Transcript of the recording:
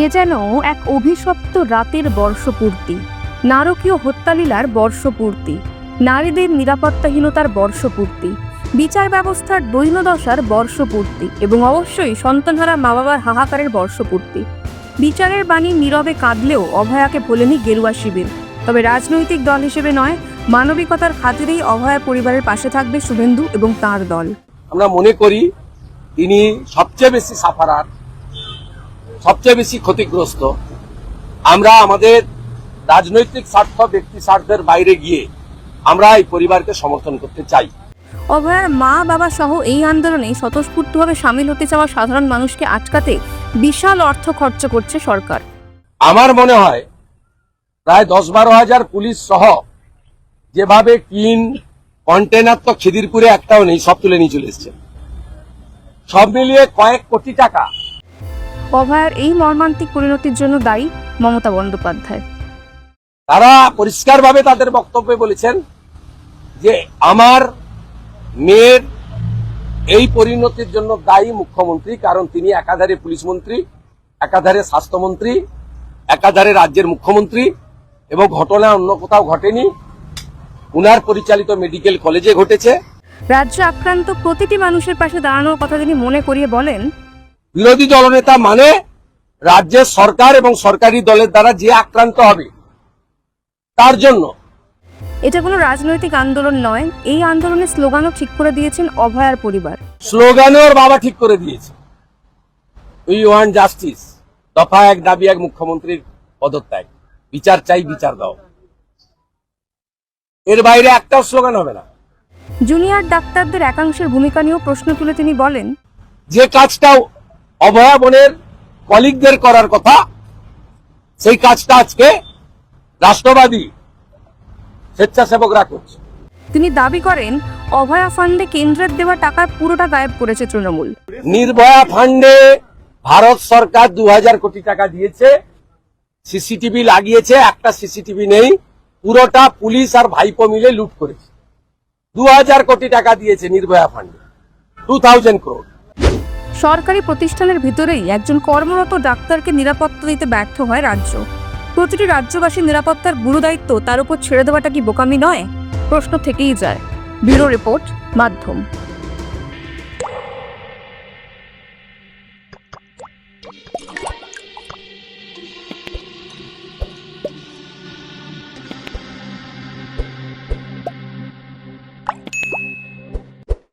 এ যেন এক অভিশপ্ত রাতের বর্ষপূর্তি, নারকীয় হত্যালীলার বর্ষপূর্তি, নারীদের নিরাপত্তাহীনতার বর্ষপূর্তি, বিচার ব্যবস্থার দৈনদশার বর্ষপূর্তি এবং অবশ্যই সন্তানহারা মা বাবার হাহাকারের বর্ষপূর্তি। বিচারের বাণী নীরবে কাঁদলেও অভয়াকে ভোলেনি গেরুয়া শিবির। তবে রাজনৈতিক দল হিসেবে নয়, মানবিকতার খাতিরেই অভয়া পরিবারের পাশে থাকবে শুভেন্দু এবং তার দল। আমরা মনে করি তিনি সবচেয়ে বেশি সাফারার। সবচেয়ে বেশি ক্ষতিগ্রস্ত আমরা আমাদের রাজনৈতিক স্বার্থ ব্যক্তি স্বার্থের বাইরে গিয়ে আমরা এই পরিবারকে সমর্থন করতে চাই। অভয়ার মা বাবা সহ এই আন্দোলনে স্বতঃস্ফূর্তভাবে সামিল হতে চাওয়া সাধারণ মানুষকে আটকাতে বিশাল অর্থ খরচ করছে সরকার। আমার মনে হয় প্রায় দশ বারো হাজার পুলিশ সহ যেভাবে কিন কন্টেনার তো খিদিরপুরে একটাও নেই সব তুলে নিয়ে চলে এসছে। সব মিলিয়ে কয়েক কোটি টাকা অভয়ার এই মর্মান্তিক পরিণতির জন্য দায়ী মমতা বন্দ্যোপাধ্যায়। তারা পরিষ্কারভাবে তাদের বক্তব্যে বলেছেন যে আমার মেয়ের এই পরিণতির জন্য দায়ী মুখ্যমন্ত্রী কারণ তিনি একাধারে পুলিশ মন্ত্রী একাধারে স্বাস্থ্যমন্ত্রী একাধারে রাজ্যের মুখ্যমন্ত্রী এবং ঘটনা অন্য কোথাও ঘটেনি। উনার পরিচালিত মেডিকেল কলেজে ঘটেছে। রাজ্য আক্রান্ত প্রতিটি মানুষের পাশে দাঁড়ানোর কথা তিনি মনে করিয়ে বলেন বিরোধী দলনেতা মানে রাজ্যের সরকার এবং সরকারি দলের দ্বারা যে আক্রান্ত হবে তার জন্য। এটা কোনো রাজনৈতিক আন্দোলন নয়। এই আন্দোলনের স্লোগানও ঠিক করে দিয়েছেন অভয়ার পরিবার। স্লোগানে ওর বাবা ঠিক করে দিয়েছে। উই ওয়ান্ট জাস্টিস দফা এক দাবি এক মুখ্যমন্ত্রীর পদত্যাগ। বিচার চাই বিচার দাও। এর বাইরে একটাও স্লোগান হবে না। জুনিয়র ডাক্তারদের একাংশের ভূমিকা নিয়েও প্রশ্ন তুলে তিনি বলেন যে কাজটা অভয়া বনের কলিগদের করার কথা সেই কাজটা আজকে রাষ্ট্রবাদী স্বেচ্ছাসেবকরা করছে। তিনি দাবি করেন অভয়া ফান্ডে কেন্দ্রের দেওয়া টাকার পুরোটা গায়েব করেছে তৃণমূল। নির্ভয়া ফান্ডে ভারত সরকার দু হাজার কোটি টাকা দিয়েছে সিসিটিভি লাগিয়েছে একটা সিসিটিভি নেই পুরোটা পুলিশ আর ভাইপো মিলে লুট করেছে। দু হাজার কোটি টাকা দিয়েছে নির্ভয়া ফান্ডে টু থাউজেন্ড ক্রোড। সরকারি প্রতিষ্ঠানের ভিতরেই একজন কর্মরত ডাক্তারকে নিরাপত্তা দিতে ব্যর্থ হয় রাজ্য। প্রতিটি রাজ্যবাসীর নিরাপত্তার গুরু দায়িত্ব তার উপর ছেড়ে দেওয়াটা কি বোকামি নয়? প্রশ্ন থেকেই যায়। ব্যুরো রিপোর্ট, মাধ্যম।